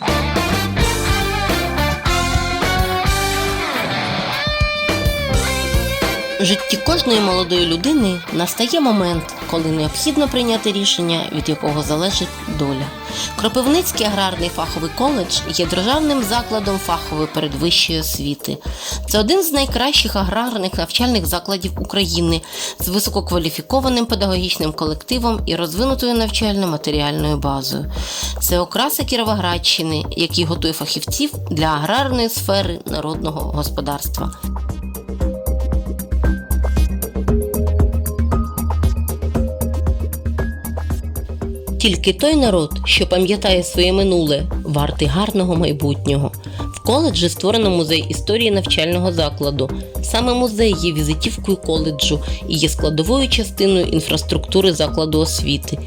Bye. Житті кожної молодої людини настає момент, коли необхідно прийняти рішення, від якого залежить доля. Кропивницький аграрний фаховий коледж є державним закладом фахової передвищої освіти. Це один з найкращих аграрних навчальних закладів України з висококваліфікованим педагогічним колективом і розвинутою навчально-матеріальною базою. Це окраса Кіровоградщини, який готує фахівців для аграрної сфери народного господарства. Тільки той народ, що пам'ятає своє минуле, вартий гарного майбутнього. В коледжі створено музей історії навчального закладу. Саме музей є візитівкою коледжу і є складовою частиною інфраструктури закладу освіти.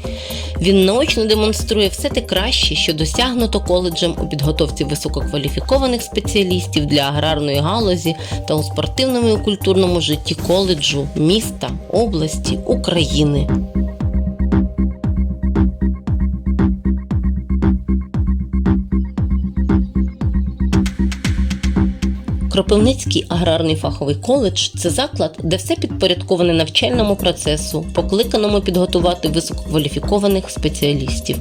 Він наочно демонструє все те краще, що досягнуто коледжем у підготовці висококваліфікованих спеціалістів для аграрної галузі та у спортивному і культурному житті коледжу, міста, області, України. Кропивницький аграрний фаховий коледж це заклад, де все підпорядковане навчальному процесу, покликаному підготувати висококваліфікованих спеціалістів.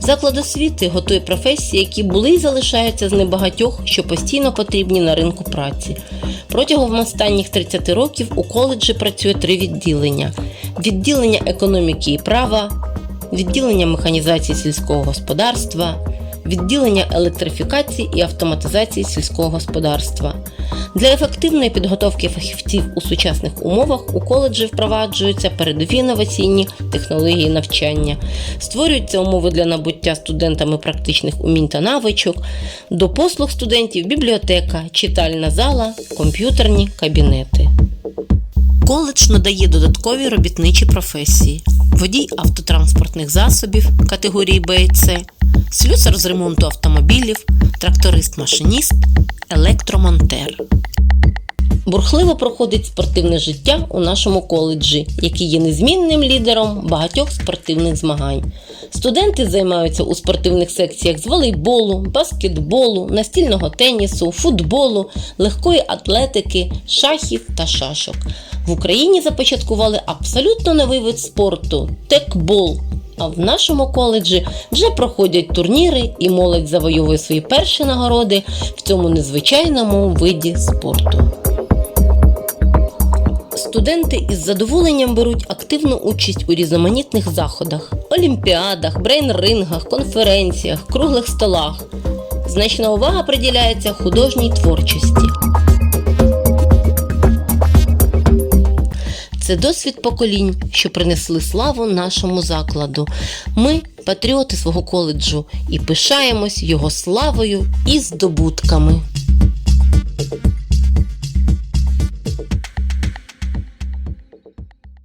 Заклад освіти готує професії, які були і залишаються з небагатьох, що постійно потрібні на ринку праці. Протягом останніх 30 років у коледжі працює три відділення: відділення економіки і права, відділення механізації сільського господарства, відділення електрифікації і автоматизації сільського господарства. Для ефективної підготовки фахівців у сучасних умовах у коледжі впроваджуються передові інноваційні технології навчання, створюються умови для набуття студентами практичних умінь та навичок, до послуг студентів бібліотека, читальна зала, комп'ютерні кабінети. Коледж надає додаткові робітничі професії: водій автотранспортних засобів категорії Б і С, слюсар з ремонту автомобілів, тракторист-машиніст, електромонтер. Бурхливо проходить спортивне життя у нашому коледжі, який є незмінним лідером багатьох спортивних змагань. Студенти займаються у спортивних секціях з волейболу, баскетболу, настільного тенісу, футболу, легкої атлетики, шахів та шашок. В Україні започаткували абсолютно новий вид спорту текбол. А в нашому коледжі вже проходять турніри, і молодь завойовує свої перші нагороди в цьому незвичайному виді спорту. Студенти із задоволенням беруть активну участь у різноманітних заходах, олімпіадах, брейн-рингах, конференціях, круглих столах. Значна увага приділяється художній творчості. Це досвід поколінь, що принесли славу нашому закладу. Ми патріоти свого коледжу і пишаємось його славою і здобутками.